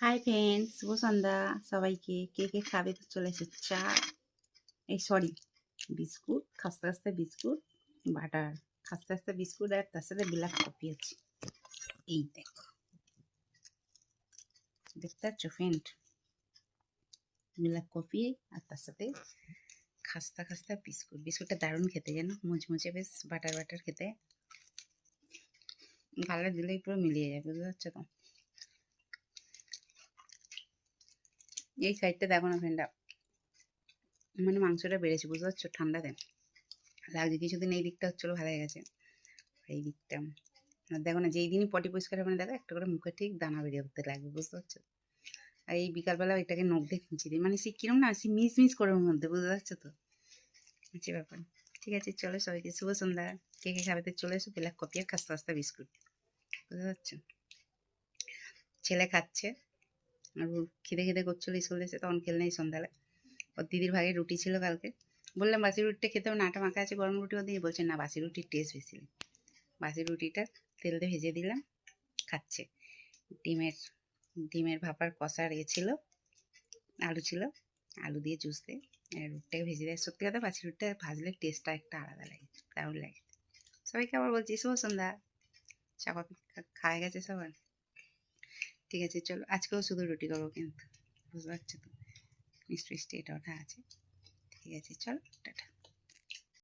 Hi friends শুভ সন্ধ্যা সবাইকে কে কে খাবে তো চলে এসেছে চা এই সরি বিস্কুট খাস্তে খাস্তে বিস্কুট বাটার খাস্তে খাস্তে বিস্কুট আর তার সাথে ব্ল্যাক কফি আছে এই দেখো দেখতে পাচ্ছ ফ্রেন্ড ব্ল্যাক কফি আর তার সাথে খাস্তা খাস্তা বিস্কুট বিস্কুটটা দারুণ খেতে যেন মুচমুচে বেশ বাটার বাটার খেতে গালে দিলেই পুরো মিলিয়ে যাবে বুঝতে পারছ তো এই সাইডটা দেখো না ফ্রেন্ডা মানে মাংসটা বেড়েছে, বুঝতে পারছ? ঠান্ডাতে। লাগছে, কিছুদিন এই দিকটা হচ্ছিল ভালো হয়ে গেছে। এই দিকটা। আর দেখো না, যেই দিনই পটি পরিষ্কার হবে না, দেখো, একটা করে মুখে ঠিক দানা বেরিয়ে উঠতে লাগবে, বুঝতে পারছ? আর এই বিকালবেলা এটাকে নখ দিয়ে খুঁচি দিই। মানে সে কিরম না, সে মিস মিস করে ওর মধ্যে, বুঝতে পারছ তো? হচ্ছে ব্যাপার। ঠিক আছে, চলো সবাইকে শুভ সন্ধ্যা। কে কে খাবে চলে এসো ব্ল্যাক কপি আর খাস্তা খাস্তা বিস্কুট। বুঝতে পারছ? ছেলে খাচ্ছে। আর খিদে খিদে করছিল, স্কুলে এসে তখন খেলে নেই সন্ধ্যাবেলা। ওর দিদির ভাগে রুটি ছিল কালকে। বললাম, বাসি রুটিটা খেতে হবে না আটা মাখা আছে, গরম রুটি দিয়ে। বলছে, না, বাসি রুটির টেস্ট বেশি বাসি রুটিটা তেল দিয়ে ভেজে দিলাম, খাচ্ছে। ডিমের ডিমের ভাপার কষার এ ছিল, আলু ছিল, আলু দিয়ে জুস দিয়ে। রুটিটাকে ভেজে দেয় সত্যি কথা, বাসি রুটিটা ভাজলে টেস্টটা একটা আলাদা লাগে, দারুণ লাগে। সবাইকে আবার বলছি, শুভ সন্ধ্যা। চা কফি খাওয়া গেছে সবার? ঠিক আছে, চলো, আজকেও শুধু রুটি করব কিন্তু, বুঝতে পারছ তো? মিষ্টি মিষ্টি এটা ওটা আছে। ঠিক আছে, চলো, টাটা।